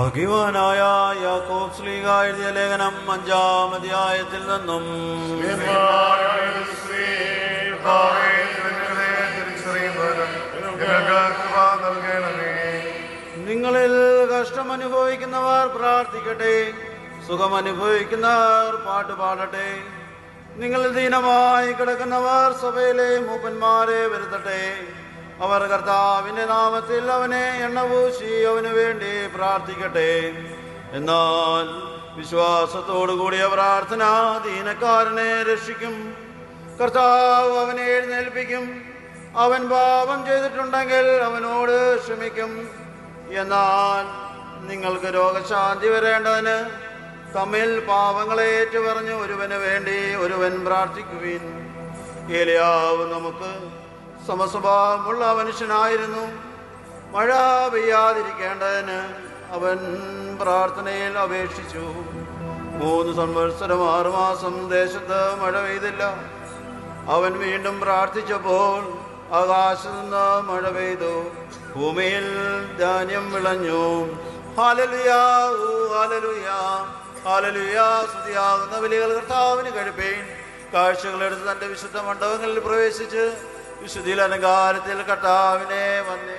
ഭാഗ്യവാനായ യാക്കോബ് ശ്ലീഹ എഴുതിയ ലേഖനം അഞ്ചാം അധ്യായത്തിൽ നിന്നും. നിങ്ങളിൽ കഷ്ടം അനുഭവിക്കുന്നവർ പ്രാർത്ഥിക്കട്ടെ സുഖം അനുഭവിക്കുന്നവർ പാട്ട് പാടട്ടെ നിങ്ങളിൽ ദീനമായി കിടക്കുന്നവർ സഭയിലെ മൂപ്പന്മാരെ വരുത്തട്ടെ. അവർ കർത്താവിന്റെ നാമത്തിൽ അവനെ എണ്ണപൂശി അവന് വേണ്ടി പ്രാർത്ഥിക്കട്ടെ. എന്നാൽ വിശ്വാസത്തോടു കൂടിയ പ്രാർത്ഥന ദീനക്കാരനെ രക്ഷിക്കും. കർത്താവ് അവനെ എഴുന്നേൽപ്പിക്കും. അവൻ പാപം ചെയ്തിട്ടുണ്ടെങ്കിൽ അവനോട് ക്ഷമിക്കും. എന്നാൽ നിങ്ങൾക്ക് രോഗശാന്തി വരേണ്ടതിന് തമ്മിൽ പാപങ്ങളെ ഏറ്റുപറഞ്ഞ് ഒരുവന് വേണ്ടി ഒരുവൻ പ്രാർത്ഥിക്കുവിൻ. ഏലിയാവ് നമുക്ക് സമസ്വഭാവമുള്ള മനുഷ്യനായിരുന്നു. മഴ പെയ്യാതിരിക്കേണ്ടതിന് അവൻ പ്രാർത്ഥനയിൽ അപേക്ഷിച്ചു. മൂന്ന് സംവത്സരം ആറുമാസം ദേശത്ത് മഴ പെയ്തില്ല. അവൻ വീണ്ടും പ്രാർത്ഥിച്ചപ്പോൾ ആകാശത്ത് നിന്ന് മഴ പെയ്തു. ഭൂമിയിൽ ധാന്യം വിളഞ്ഞു. ഹാലലുയാ ഹാലലുയാ സ്തുതിയാകുന്ന വിളികൾ കർത്താവിന് കഴിപ്പേൻ. കാഴ്ചകളെടുത്ത് തന്റെ വിശുദ്ധ മണ്ഡപങ്ങളിൽ പ്രവേശിച്ച് ਇਸ ਦਿਲ ਅਨਗਾਰ ਤਿਲ ਘਟਾਵਨੇ ਮੰਨੇ